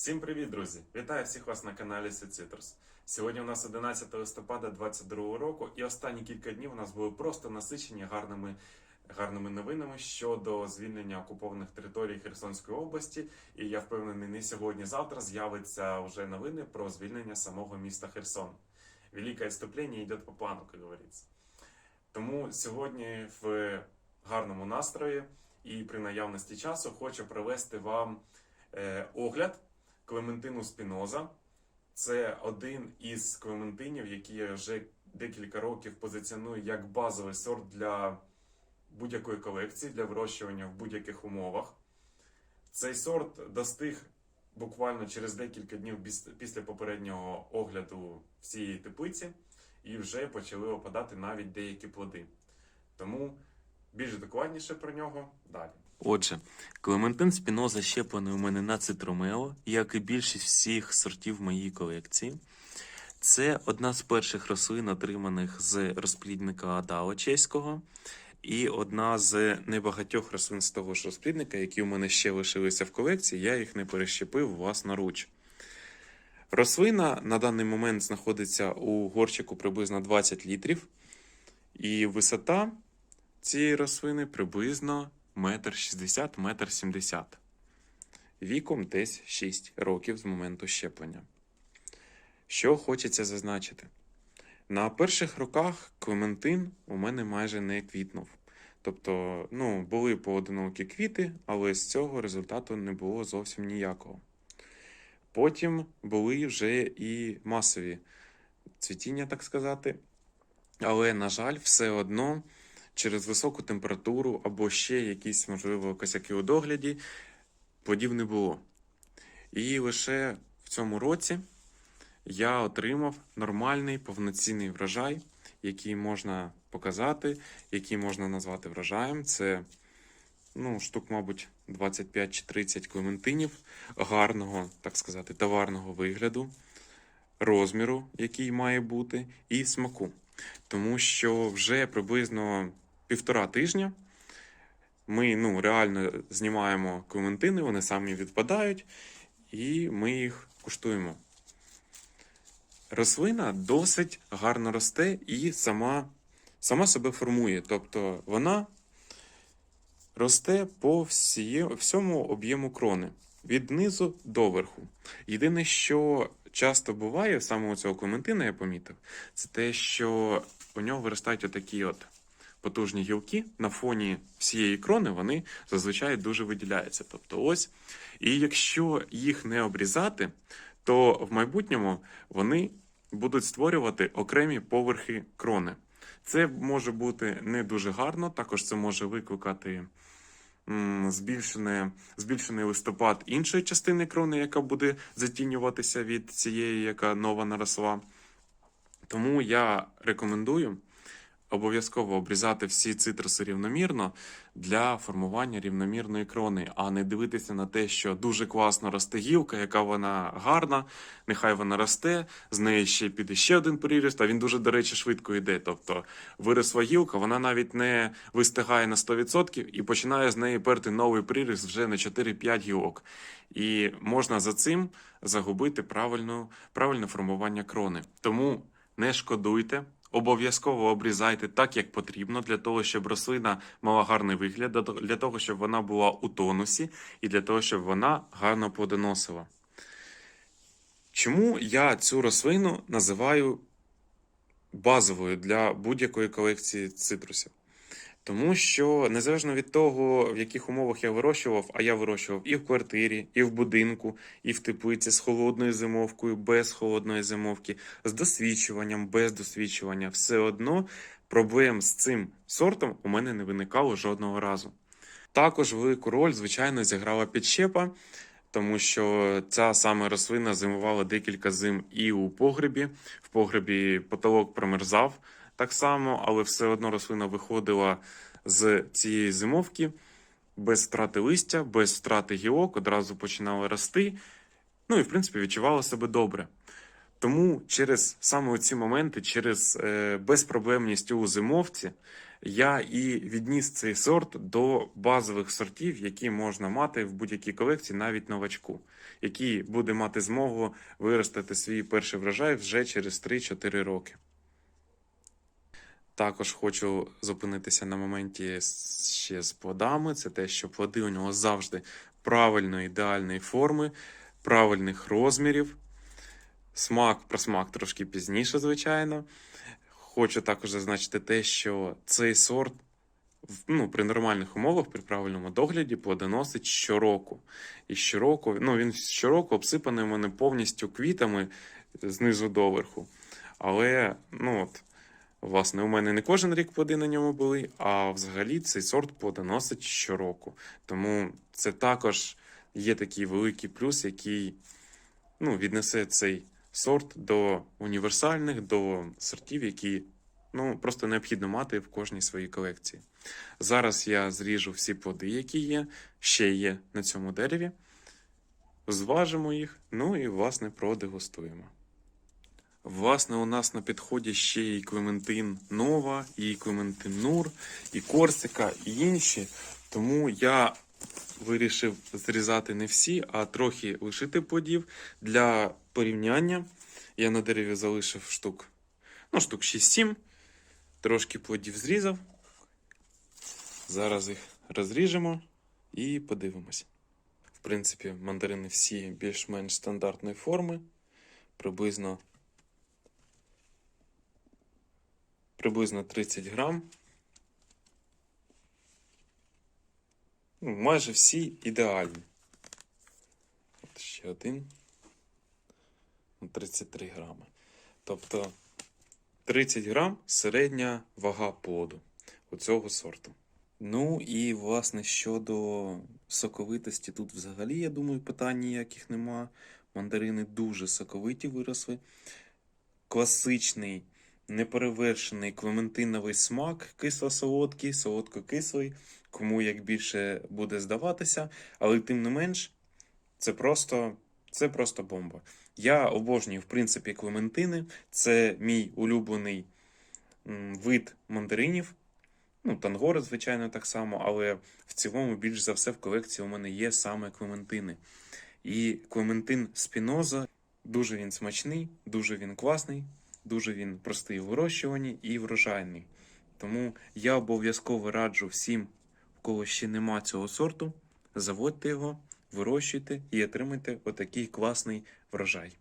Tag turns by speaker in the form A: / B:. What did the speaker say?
A: Всім привіт, друзі! Вітаю всіх вас на каналі Сицитрус. Сьогодні у нас 11 листопада 2022 року, і останні кілька днів у нас були просто насичені гарними, гарними новинами щодо звільнення окупованих територій Херсонської області. І я впевнений, не сьогодні, завтра з'явиться вже новини про звільнення самого міста Херсон. Велике відступлення йде по плану, як говориться. Тому сьогодні в гарному настрої і при наявності часу хочу провести вам е, огляд Клементину Спіноза. Це один із клементинів, які я вже декілька років позиціоную як базовий сорт для будь-якої колекції, для вирощування в будь-яких умовах. Цей сорт достиг буквально через декілька днів після попереднього огляду всієї теплиці, і вже почали опадати навіть деякі плоди. Тому більш докладніше про нього далі.
B: Отже, Клементин Спіноза щеплений у мене на цитромео, як і більшість всіх сортів моєї колекції. Це одна з перших рослин, отриманих з розплідника Адао чеського, і одна з небагатьох рослин з того ж розплідника, які у мене ще лишилися в колекції, я їх не перещепив власноруч. Рослина на даний момент знаходиться у горщику приблизно 20 літрів, і висота цієї рослини приблизно метр шістдесят, метр сімдесят. Віком десь 6 років з моменту щеплення. Що хочеться зазначити? На перших роках Клементин у мене майже не квітнув. Тобто, ну, були поодинокі квіти, але з цього результату не було зовсім ніякого. Потім були вже і масові цвітіння, так сказати. Але, на жаль, все одно через високу температуру або ще якісь, можливо, косяки у догляді, плодів не було. І лише в цьому році я отримав нормальний повноцінний врожай, який можна показати, який можна назвати врожаєм. Це ну, штук, мабуть, 25 чи 30 клементинів гарного, так сказати, товарного вигляду, розміру, який має бути, і смаку. Тому що вже приблизно півтора тижня ми ну, реально знімаємо клементини, вони самі відпадають, і ми їх куштуємо. Рослина досить гарно росте і сама, сама себе формує. Тобто вона росте по всіє, всьому об'єму крони від низу до верху. Єдине, що часто буває саме у цього клементина, я помітив, це те, що у нього виростають отакі от потужні гілки на фоні всієї крони, вони зазвичай дуже виділяються. Тобто ось. І якщо їх не обрізати, то в майбутньому вони будуть створювати окремі поверхи крони. Це може бути не дуже гарно, також це може викликати збільшене, збільшений листопад іншої частини крони, яка буде затінюватися від цієї, яка нова наросла. Тому я рекомендую обов'язково обрізати всі цитруси рівномірно для формування рівномірної крони, а не дивитися на те, що дуже класно росте гілка, яка вона гарна, нехай вона росте, з неї ще піде ще один приріст, а він дуже, до речі, швидко йде. Тобто виросла гілка, вона навіть не вистигає на 100% і починає з неї перти новий приріст вже на 4-5 гілок. І можна за цим загубити правильну, правильне формування крони. Тому не шкодуйте. Обов'язково обрізайте так, як потрібно, для того, щоб рослина мала гарний вигляд, для того, щоб вона була у тонусі, і для того, щоб вона гарно плодоносила. Чому я цю рослину називаю базовою для будь-якої колекції цитрусів? Тому що незалежно від того, в яких умовах я вирощував, а я вирощував і в квартирі, і в будинку, і в теплиці з холодною зимовкою, без холодної зимовки, з досвідчуванням, без досвідчування, все одно проблем з цим сортом у мене не виникало жодного разу. Також велику роль, звичайно, зіграла підщепа, тому що ця саме рослина зимувала декілька зим і у погребі. В погребі потолок промерзав так само, але все одно рослина виходила з цієї зимовки без втрати листя, без втрати гілок, одразу починала рости. Ну і в принципі відчувала себе добре. Тому через саме ці моменти, через е, безпроблемність у зимовці,
A: я і відніс цей сорт до базових сортів, які можна мати в будь-якій колекції, навіть новачку, який буде мати змогу виростити свій перший врожай вже через 3-4 роки. Також хочу зупинитися на моменті ще з плодами. Це те, що плоди у нього завжди правильної ідеальної форми, правильних розмірів. Смак про смак трошки пізніше, звичайно. Хочу також зазначити те, що цей сорт ну, при нормальних умовах, при правильному догляді, плодоносить щороку. І щороку, ну, він щороку обсипаний у мене повністю квітами знизу до верху. Але, ну от, власне, у мене не кожен рік плоди на ньому були, а взагалі цей сорт плодоносить щороку. Тому це також є такий великий плюс, який ну, віднесе цей сорт до універсальних, до сортів, які ну, просто необхідно мати в кожній своїй колекції. Зараз я зріжу всі плоди, які є, ще є на цьому дереві, зважимо їх, ну і, власне, продегустуємо. Власне, у нас на підході ще і Клементин Нова, і Клементин Нур, і Корсика, і інші. Тому я вирішив зрізати не всі, а трохи лишити плодів для порівняння. Я на дереві залишив штук, ну, штук 6-7. Трошки плодів зрізав. Зараз їх розріжемо і подивимось. В принципі, мандарини всі більш-менш стандартної форми. Приблизно, приблизно 30 грам. Ну, майже всі ідеальні. От ще один. Ну, 33 грами. Тобто 30 грам середня вага плоду у цього сорту. Ну і власне щодо соковитості, тут взагалі, я думаю, питань ніяких нема. Мандарини дуже соковиті виросли. Класичний, неперевершений клементиновий смак, кисло-солодкий, солодко-кислий, кому як більше буде здаватися, але тим не менш, це просто, це просто бомба. Я обожнюю, в принципі, клементини. Це мій улюблений вид мандаринів. Ну, тангори, звичайно, так само, але в цілому, більш за все, в колекції у мене є саме клементини. І клементин Спіноза дуже він смачний, дуже він класний, дуже він простий у вирощуванні і врожайний. Тому я обов'язково раджу всім, в кого ще нема цього сорту, заводьте його, вирощуйте і отримайте отакий класний врожай.